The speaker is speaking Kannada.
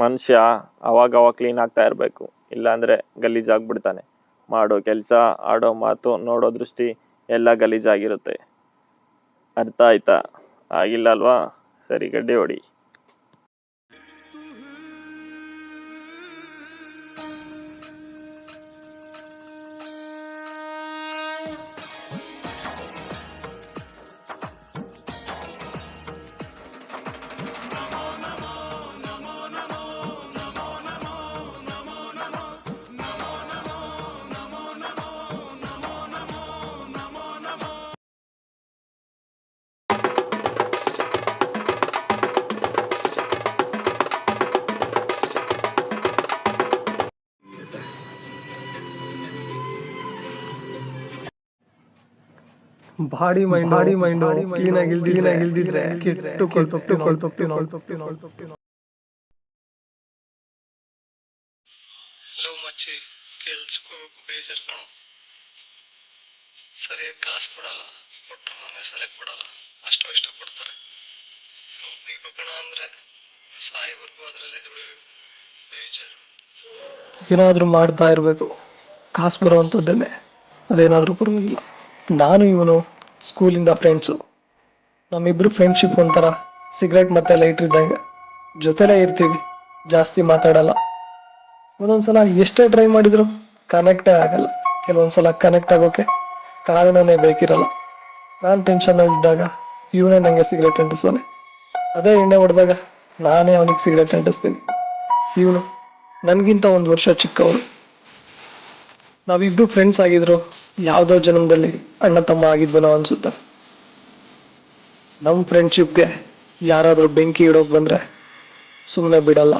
ಮನುಷ್ಯ ಅವಾಗ ಅವಾಗ ಕ್ಲೀನ್ ಆಗ್ತಾ ಇರಬೇಕು. ಇಲ್ಲಾಂದರೆ ಗಲೀಜಾಗ್ಬಿಡ್ತಾನೆ ಮಾಡೋ ಕೆಲಸ, ಆಡೋ ಮಾತು, ನೋಡೋ ದೃಷ್ಟಿ ಎಲ್ಲ ಗಲೀಜಾಗಿರುತ್ತೆ ಅರ್ಥ ಆಯ್ತಾ? ಆಗಿಲ್ಲ ಅಲ್ವಾ? ಸರಿ, ಗಡ್ಡೆ ಹೊಡಿ. Body mind body mind clean ಆಗಿ ಕ್ಲೀನ್ ಆಗಿ ಇಲ್ದಿದ್ರೆ ಕೆಟ್ಟು ಕೊಳ್ತೊಪ್ಪಿ ಕೊಳ್ತೊಪ್ಪಿ ಕೊಳ್ತೊಪ್ಪಿ ಕೊಳ್ತೊಪ್ಪಿ ಹಲೋ ಮಚ್ಚಿ. ಕೆಲ್ಸಕ್ಕೆ ಹೋಗಕ್ಕೆ ಬೇಜಾರು ಕಣೋ. ಸರಿಯಾಗಿ ಕಾಸು ಕೊಡಲ್ಲ. ಕೊಟ್ಟರು ಒಂದೇ ಸಲ ಕೊಡಲ್ಲ. ಅಷ್ಟು ಇಷ್ಟ ಕೊಡ್ತಾರೆ ನೀವು ಕಣ ಅಂದ್ರೆ ಸಾಯಿವರೆಗೂ ಅದರಲ್ಲೇ ದುಡಿಬೇಕು. ಬೇಜಾರು. ಏನಾದರೂ ಮಾಡ್ತಾ ಇರಬೇಕು. ಕಾಸು ಬರುವಂಥದ್ದನ್ನೇ ಅದೇನಾದರೂ ಪರವಾಗಿಲ್ಲ. ನಾನು ಇವನು. ಸ್ಕೂಲಿಂದ ಫ್ರೆಂಡ್ಸು ನಮ್ಮಿಬ್ರು ಫ್ರೆಂಡ್ಶಿಪ್ ಒಂಥರ ಸಿಗರೆಟ್ ಮತ್ತೆ ಲೈಟ್ರ್ ಇದ್ದಂಗೆ. ಜೊತೆಲೇ ಇರ್ತೀವಿ, ಜಾಸ್ತಿ ಮಾತಾಡಲ್ಲ. ಒಂದೊಂದ್ಸಲ ಎಷ್ಟೇ ಟ್ರೈ ಮಾಡಿದ್ರು ಕನೆಕ್ಟೇ ಆಗಲ್ಲ. ಕೆಲವೊಂದ್ಸಲ ಕನೆಕ್ಟ್ ಆಗೋಕೆ ಕಾರಣನೇ ಬೇಕಿರಲ್ಲ. ನಾನು ಟೆನ್ಷನ್ ಇದ್ದಾಗ ಇವನೇ ನನಗೆ ಸಿಗರೆಟ್ ಅಂಟಿಸ್ತಾನೆ. ಅದೇ ಎಣ್ಣೆ ಹೊಡೆದಾಗ ನಾನೇ ಅವನಿಗೆ ಸಿಗರೇಟ್ ಅಂಟಿಸ್ತೀನಿ. ಇವನು ನನಗಿಂತ ಒಂದು ವರ್ಷ ಚಿಕ್ಕವನು. ನಾವಿಬ್ರು ಫ್ರೆಂಡ್ಸ್ ಆಗಿದ್ರು ಯಾವುದೋ ಜನ್ಮದಲ್ಲಿ ಅಣ್ಣ ತಮ್ಮ ಆಗಿದ್ವನೋ ಅನ್ಸುತ್ತೆ. ನಮ್ಮ ಫ್ರೆಂಡ್ಶಿಪ್ಗೆ ಯಾರಾದರೂ ಬೆಂಕಿ ಇಡೋಕೆ ಬಂದರೆ ಸುಮ್ಮನೆ ಬಿಡಲ್ಲ.